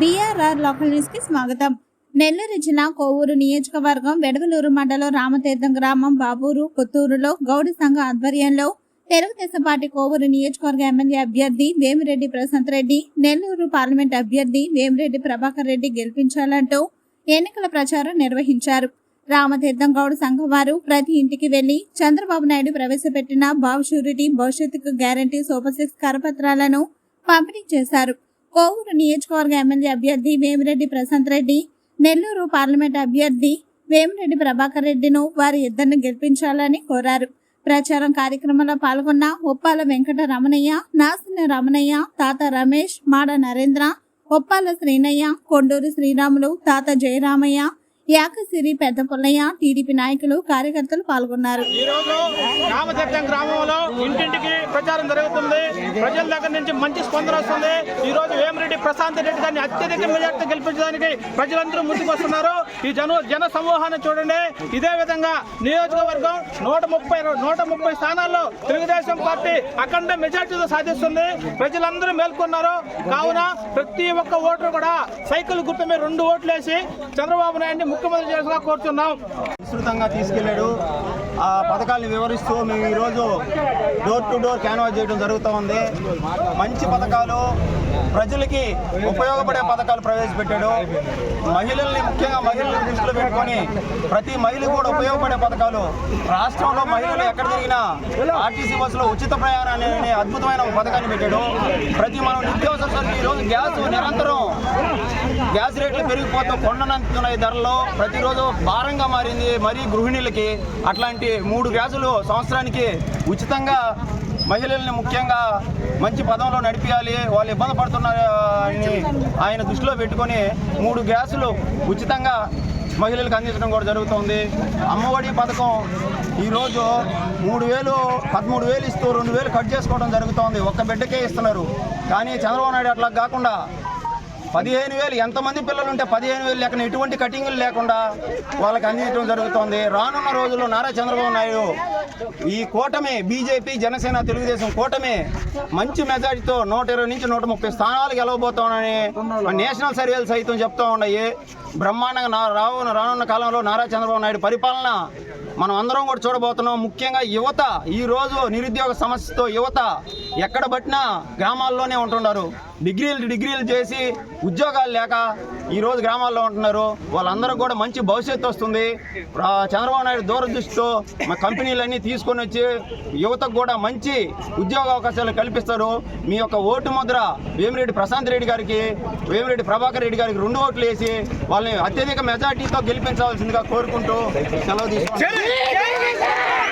BRR local న్యూస్కి స్వాగతం. నెల్లూరు జిల్లా కోవూరు నియోజకవర్గం వెడవలూరు మండలం రామతీర్థం గ్రామం బాబూరు కొత్తూరులో గౌడ సంఘ ఆధ్వర్యంలో తెలుగుదేశం పార్టీ కోవూరు నియోజకవర్గ ఎమ్మెల్యే అభ్యర్థి వేమిరెడ్డి ప్రశాంత్ రెడ్డి నెల్లూరు పార్లమెంట్ అభ్యర్థి వేమిరెడ్డి ప్రభాకర్ రెడ్డి గెలిపించాలంటూ ఎన్నికల ప్రచారం నిర్వహించారు. రామతీర్థం గౌడ సంఘం వారు ప్రతి ఇంటికి వెళ్ళి చంద్రబాబు నాయుడు ప్రవేశపెట్టిన బాబు షూరిటీ భవిష్యత్తుకు గ్యారంటీ సూపర్ సిక్స్ కరపత్రాలను పంపిణీ చేశారు. కోవూరు నియోజకవర్గ ఎమ్మెల్యే అభ్యర్థి వేమిరెడ్డి ప్రశాంత్ రెడ్డి నెల్లూరు పార్లమెంట్ అభ్యర్థి వేమిరెడ్డి ప్రభాకర్ రెడ్డిను వారి ఇద్దరిని గెలిపించాలని కోరారు. ప్రచారం కార్యక్రమంలో పాల్గొన్న ఉప్పాల వెంకట రమణయ్య నాసిన రమణయ్య తాత రమేష్ మాడ నరేంద్ర ఉప్పాల శ్రీనయ్య కొండూరు శ్రీరాములు తాత జయరామయ్య యాకసిరి పెద్ద పుల్లయ్య టీడీపీ నాయకులు కార్యకర్తలు పాల్గొన్నారు. ఈ రోజు రామతీర్థం గ్రామంలో ఇంటింటికి ప్రచారం జరుగుతుంది. ప్రజల దగ్గర నుంచి మంచి స్పందన వస్తుంది. ఈ రోజు వేమిరెడ్డి ప్రశాంత్ రెడ్డి గారిని అత్యధిక మెజార్టీ గెలిపించడానికి ప్రజలందరూ ముందుకు వస్తున్నారు. ఈ జన జన సమూహాన్ని చూడండి. ఇదే విధంగా నియోజకవర్గం నూట ముప్పై నూట ముప్పై స్థానాల్లో తెలుగుదేశం పార్టీ అఖండ మెజార్టీతో సాధిస్తుంది. ప్రజలందరూ మేల్కొన్నారు. కావున ప్రతి ఒక్క ఓటరు కూడా సైకిల్ గుర్తు మీద రెండు ఓట్లు వేసి చంద్రబాబు నాయుడిని ముఖ్యమంత్రి చేసినా కోరుతున్నాం. విస్తృతంగా తీసుకెళ్ళాడు. ఆ పథకాలను వివరిస్తూ మేము ఈరోజు డోర్ టు డోర్ క్యాన్వాస్ చేయడం జరుగుతూ ఉంది. మంచి పథకాలు ప్రజలకి ఉపయోగపడే పథకాలు ప్రవేశపెట్టాడు. మహిళల్ని ముఖ్యంగా మహిళలను దృష్టిలో పెట్టుకొని ప్రతి మహిళ కూడా ఉపయోగపడే పథకాలు. రాష్ట్రంలో మహిళలు ఎక్కడ తిరిగినా ఆర్టీసీ బస్సులో ఉచిత ప్రయాణాన్ని అనే అద్భుతమైన పథకాన్ని పెట్టాడు. ప్రతి మనం నిత్యావసర సరుకులు ఈరోజు గ్యాస్ నిరంతరం గ్యాస్ రేట్లు పెరిగిపోతూ కొండనంతున్నాయి ధరలు ప్రతిరోజు భారంగా మారింది మరీ గృహిణులకి. అట్లాంటి మూడు గ్యాసులు సంవత్సరానికి ఉచితంగా మహిళల్ని ముఖ్యంగా మంచి పదంలో నడిపించాలి వాళ్ళు ఇబ్బంది పడుతున్నారని ఆయన దృష్టిలో పెట్టుకొని మూడు గ్యాసులు ఉచితంగా మహిళలకు అందించడం కూడా జరుగుతుంది. అమ్మఒడి పథకం ఈరోజు మూడు వేలు పదమూడు వేలు ఇస్తూ రెండు వేలు కట్ చేసుకోవడం జరుగుతోంది. ఒక్క బిడ్డకే ఇస్తున్నారు. కానీ చంద్రబాబు నాయుడు అట్లా కాకుండా పదిహేను వేలు ఎంతమంది పిల్లలు ఉంటే పదిహేను వేలు లేకుండా ఎటువంటి కటింగులు లేకుండా వాళ్ళకి అందించడం జరుగుతోంది. రానున్న రోజుల్లో నారా చంద్రబాబు నాయుడు ఈ కూటమి బీజేపీ జనసేన తెలుగుదేశం కూటమి మంచి మెజార్టీతో నూట ఇరవై నుంచి నూట ముప్పై స్థానాలు గెలవబోతామని నేషనల్ సర్వేలు సైతం చెప్తా ఉన్నాయి. బ్రహ్మాండంగా నా రానున్న రానున్న కాలంలో నారా చంద్రబాబు నాయుడు పరిపాలన మనం అందరం కూడా చూడబోతున్నాం. ముఖ్యంగా యువత ఈ రోజు నిరుద్యోగ సమస్యతో యువత ఎక్కడ పట్టినా గ్రామాల్లోనే ఉంటున్నారు డిగ్రీలు డిగ్రీలు చేసి ఉద్యోగాలు లేక ఈ రోజు గ్రామాల్లో ఉంటున్నారు. వాళ్ళందరూ కూడా మంచి భవిష్యత్తు వస్తుంది. చంద్రబాబు నాయుడు దూరదృష్టితో మా కంపెనీలన్నీ తీసుకొని వచ్చి యువతకు కూడా మంచి ఉద్యోగ అవకాశాలు కల్పిస్తారు. మీ యొక్క ఓటు ముద్ర వేమిరెడ్డి ప్రశాంత్ రెడ్డి గారికి వేమిరెడ్డి ప్రభాకర్ రెడ్డి గారికి రెండు ఓట్లు వేసి వాళ్ళని అత్యధిక మెజార్టీతో గెలిపించవలసిందిగా కోరుకుంటూ సెలవు తీసుకుంటాను